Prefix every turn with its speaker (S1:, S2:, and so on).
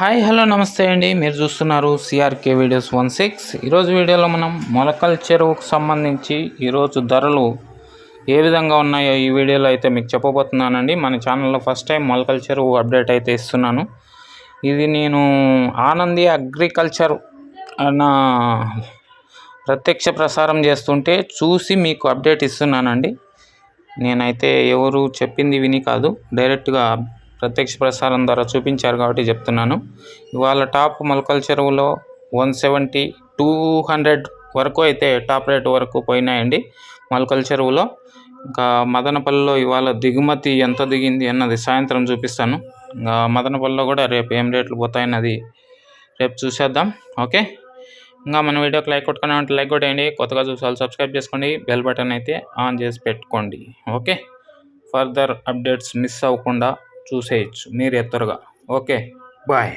S1: Hi hello నమస్తే అండి. మీరు చూస్తున్నారు సిఆర్కే వీడియోస్ వన్ సిక్స్ ఈరోజు వీడియోలో మనం మొలకల చెరువుకు సంబంధించి ఈరోజు ధరలు ఏ విధంగా ఉన్నాయో ఈ వీడియోలో అయితే మీకు చెప్పబోతున్నానండి. మన ఛానల్లో ఫస్ట్ టైం మొలకల చెరువు అప్డేట్ అయితే ఇస్తున్నాను. ఇది నేను ఆనంది అగ్రికల్చర్ అన్న ప్రత్యక్ష ప్రసారం చేస్తుంటే చూసి మీకు అప్డేట్ ఇస్తున్నానండి. నేనైతే ఎవరు చెప్పింది విని కాదు. డైరెక్ట్గా ప్రత్యక్ష ప్రసారం ద్వారా చూపించారు కాబట్టి చెప్తున్నాను. ఇవాళ టాప్ మొలకల చెరువులో వన్ సెవెంటీ టూ హండ్రెడ్ వరకు అయితే టాప్ రేట్ వరకు పోయినాయండి మొలకల చెరువులో. ఇంకా మదనపల్లిలో ఇవాళ దిగుమతి ఎంత దిగింది అన్నది సాయంత్రం చూపిస్తాను. ఇంకా మదనపల్లిలో కూడా రేపు ఏం రేట్లు పోతాయన్నది రేపు చూసేద్దాం. ఓకే? ఇంకా మన వీడియోకి లైక్ కొట్టుకున్నామంటే లైక్ కొట్టేయండి. కొత్తగా చూసాలి సబ్స్క్రైబ్ చేసుకోండి. బెల్ బటన్ అయితే ఆన్ చేసి పెట్టుకోండి. ఓకే? ఫర్దర్ అప్డేట్స్ మిస్ అవ్వకుండా చూసేయచ్చు. మీరు ఎత్తరుగా ఓకే. బాయ్.